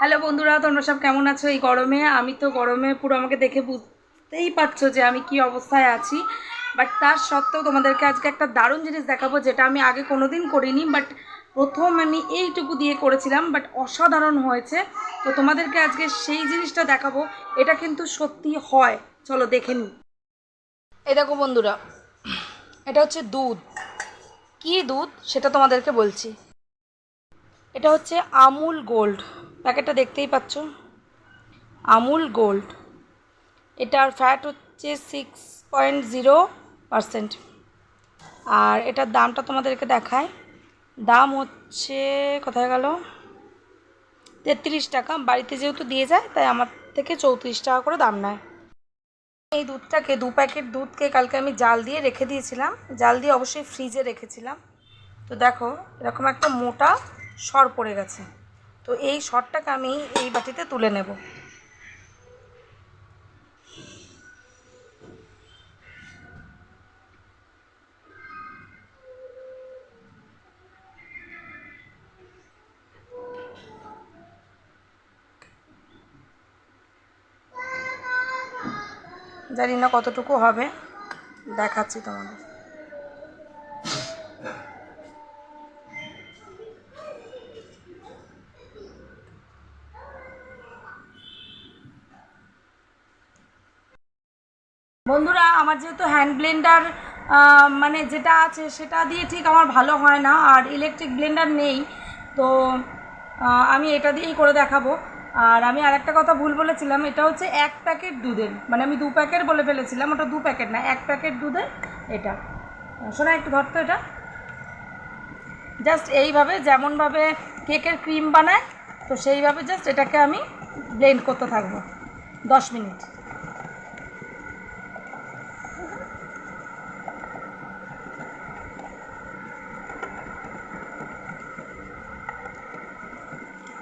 Hello বন্ধুরা, তোমরা সব কেমন আছো? এই গরমে, আমি তো গরমে পুরো আমাকে দেখে বুঝতেই পারছ যে আমি কি অবস্থায় আছি। বাট তার সত্ত্বেও তোমাদেরকে আজকে একটা দারুণ জিনিস দেখাবো, যেটা আমি আগে কোনো দিন করিনি বাট প্রথম আমি এইটুকু দিয়ে করেছিলাম বাট অসাধারণ হয়েছে। তো তোমাদেরকে আজকে সেই জিনিসটা দেখাবো, এটা কিন্তু সত্যি হয়। চলো দেখে নিই। এই দেখো বন্ধুরা, এটা হচ্ছে দুধ। কি দুধ? সেটা তোমাদেরকে বলছি। এটা হচ্ছে আমুল গোল্ড। প্যাকেটটা দেখতেই পাচ্ছ। Amul gold. এটার ফ্যাট হচ্ছে সিক্স পয়েন্ট জিরো পারসেন্ট আর এটার দামটা তোমাদেরকে দেখায়। দাম হচ্ছে, কোথায় গেল? তেত্রিশ টাকা। বাড়িতে যেহেতু দিয়ে যায়, তাই আমার থেকে চৌত্রিশ টাকা করে দাম নেয়। এই দুধটাকে, দু প্যাকেট দুধকে কালকে আমি জাল দিয়ে রেখে দিয়েছিলাম। জাল দিয়ে অবশ্যই ফ্রিজে রেখেছিলাম। তো দেখো, এরকম একটা মোটা সর পড়ে গেছে। তো এই সরটাকে আমি এই বাটিতে তুলে নেব। জানি না কতটুকু হবে। দেখাচ্ছি তোমাদের। বন্ধুরা, আমার যেহেতু হ্যান্ড ব্লেন্ডার মানে যেটা আছে সেটা দিয়ে ঠিক আমার ভালো হয় না, আর ইলেকট্রিক ব্লেন্ডার নেই, তো আমি এটা দিয়েই করে দেখাবো। আর আমি আরেকটা কথা ভুল বলেছিলাম, এটা হচ্ছে এক প্যাকেট দুধের মানে আমি দু প্যাকেট বলে ফেলেছিলাম, ওটা দু প্যাকেট না, এক প্যাকেট দুধের এটা। শোনা একটু ধরতো এটা? জাস্ট এইভাবে, যেমনভাবে কেকের ক্রিম বানায়, তো সেইভাবে জাস্ট এটাকে আমি ব্লেন্ড করতে থাকব, দশ মিনিট।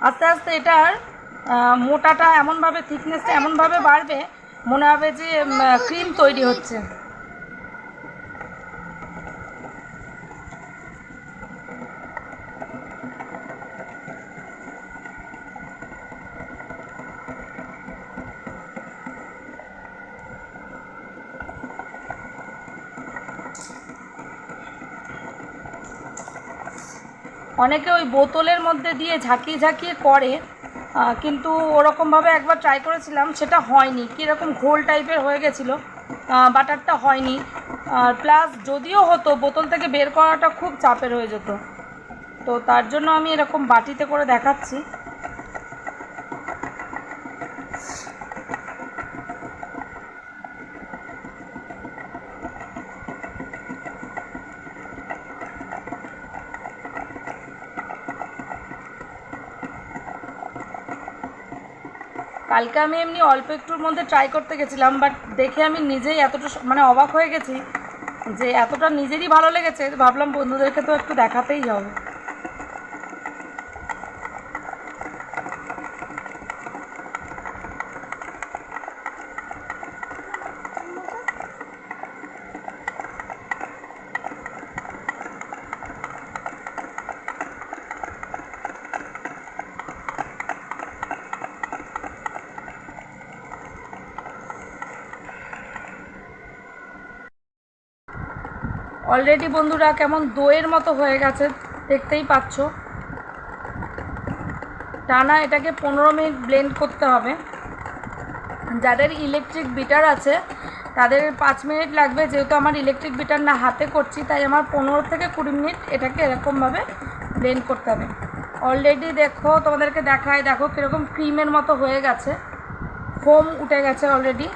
আস্তে আস্তে এটার মোটাটা এমনভাবে থিকনেসটা এমনভাবে বাড়বে মনে হবে যে ক্রিম তৈরি হচ্ছে। অনেকে ওই বোতলের মধ্যে দিয়ে ঝাঁকিয়ে ঝাঁকিয়ে করে কিন্তু ওরকমভাবে একবার ট্রাই করেছিলাম, সেটা হয়নি। কীরকম ঘোল টাইপের হয়ে গেছিল বাটারটা হয়নি। আর প্লাস যদিও হতো, বোতল থেকে বের করাটা খুব চাপের হয়ে যেত। তো তার জন্য আমি এরকম বাটিতে করে দেখাচ্ছি। কালকে আমি এমনি অল্প একটুর মধ্যে ট্রাই করতে গেছিলাম বাট দেখে আমি নিজেই এতটা মানে অবাক হয়ে গেছি যে এতটা নিজেরই ভালো লেগেছে। ভাবলাম বন্ধুদেরকে তো একটু দেখাতেই হবে। অলরেডি বন্ধুরা কেমন দইয়ের মতো হয়ে গেছে, দেখতেই পাচ্ছ। টানা এটাকে পনেরো মিনিট ব্লেন্ড করতে হবে। যাদের ইলেকট্রিক বিটার আছে, তাদের পাঁচ মিনিট লাগবে। যেহেতু আমার ইলেকট্রিক বিটার না হাতে করছি, তাই আমার পনেরো থেকে কুড়ি মিনিট এটাকে এরকমভাবে ব্লেন্ড করতে হবে। অলরেডি দেখো, তোমাদেরকে দেখায়, দেখো কীরকম ক্রিমের মতো হয়ে গেছে। ফোম উঠে গেছে অলরেডি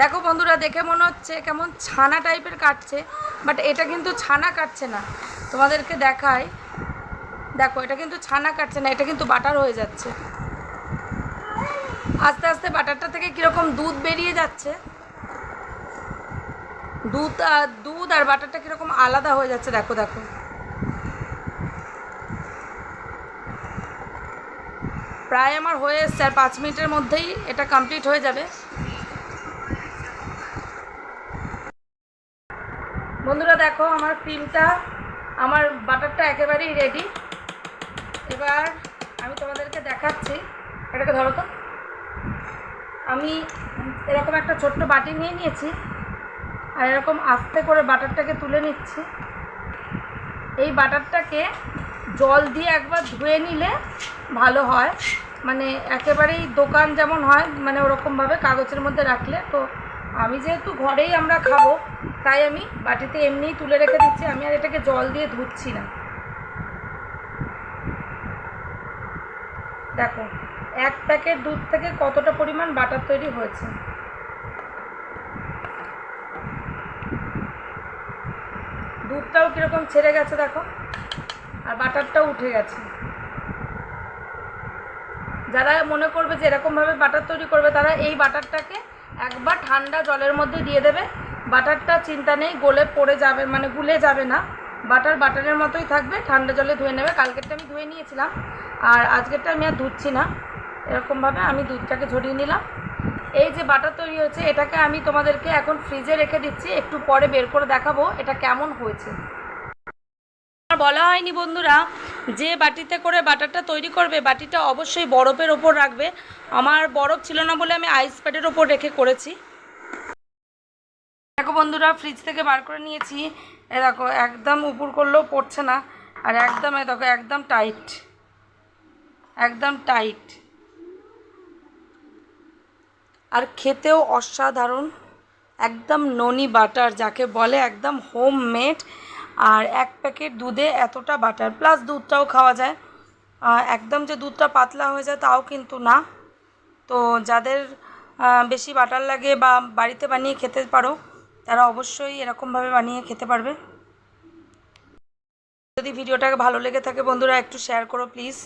দেখো বন্ধুরা, দেখে মনে হচ্ছে কেমন ছানা টাইপের কাটছে বাট এটা কিন্তু ছানা কাটছে না। তোমাদেরকে দেখায় দেখো, এটা কিন্তু ছানা কাটছে না, এটা কিন্তু বাটার হয়ে যাচ্ছে। আস্তে আস্তে বাটারটা থেকে কীরকম দুধ বেরিয়ে যাচ্ছে। দুধ আর দুধ আর বাটারটা কীরকম আলাদা হয়ে যাচ্ছে, দেখো দেখো। প্রায় আমার হয়ে এসছে, আর পাঁচ মিনিটের মধ্যেই এটা কমপ্লিট হয়ে যাবে। বন্ধুরা দেখো, আমার ক্রিমটা আমার বাটারটা একেবারেই রেডি এবার আমি তোমাদেরকে দেখাচ্ছি। এটাকে ধরো তো। আমি এরকম একটা ছোট্ট বাটি নিয়ে নিয়েছি, আর এরকম আস্তে করে বাটারটাকে তুলে নিচ্ছি। এই বাটারটাকে জল দিয়ে একবার ধুয়ে নিলে ভালো হয়। মানে একেবারেই দোকান যেমন হয় মানে ওরকমভাবে কাগজের মধ্যে রাখলে, তো আমি যেহেতু ঘরেই আমরা খাব, তাই আমি বাটিতে এমনিই তুলে রেখে দিচ্ছি। আমি আর এটাকে জল দিয়ে ধুচ্ছি না। দেখো, এক প্যাকেট দুধ থেকে কতটা পরিমাণ বাটার তৈরি হয়েছে? দুধটাও কীরকম ছেড়ে গেছে দেখো, আর বাটারটাও উঠে গেছে। যারা মনে করবে যে এরকমভাবে বাটার তৈরি করবে, তারা এই বাটারটাকে একবার ঠান্ডা জলের মধ্যে দিয়ে দেবে। বাটারটা চিন্তা নেই, গলে পড়ে যাবে মানে গুলে যাবে না। বাটার বাটারের মতোই থাকবে, ঠান্ডা জলে ধুয়ে নেবে। কালকেরটা আমি ধুয়ে নিয়েছিলাম, আর আজকেরটা আমি আর ধুচ্ছি না। এরকমভাবে আমি দুধটাকে ঝরিয়ে নিলাম। এই যে বাটার তৈরি হয়েছে, এটাকে আমি তোমাদেরকে এখন ফ্রিজে রেখে দিচ্ছি। একটু পরে বের করে দেখাবো এটা কেমন হয়েছে। বলা হয়নি বন্ধুরা যে বাটিতে করে বাটারটা তৈরি করবে, বাটিটা অবশ্যই বরফের ওপর রাখবে। আমার বরফ ছিল না বলে আমি আইস প্যাডের ওপর রেখে করেছি। দেখো বন্ধুরা ফ্রিজ থেকে বার করে নিয়েছি। এ দেখো, একদম উপর করলেও পড়ছে না। আর একদম, এ দেখো, একদম টাইট একদম টাইট আর খেতেও অসাধারণ। একদম ননি বাটার, যাকে বলে একদম হোম মেড আর এক প্যাকেট দুধে এতটা বাটার প্লাস দুধটাও খাওয়া যায়। একদম যে দুধটা পাতলা হয়ে যায় তাও কিন্তু না। তো যাদের বেশি বাটার লাগে বা বাড়িতে বানিয়ে খেতে পারো, তারা অবশ্যই এরকমভাবে বানিয়ে খেতে পারবে। যদি ভিডিওটাকে ভালো লেগে থাকে বন্ধুরা, একটু শেয়ার করো প্লিজ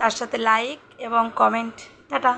তার সাথে লাইক এবং কমেন্ট টাটা।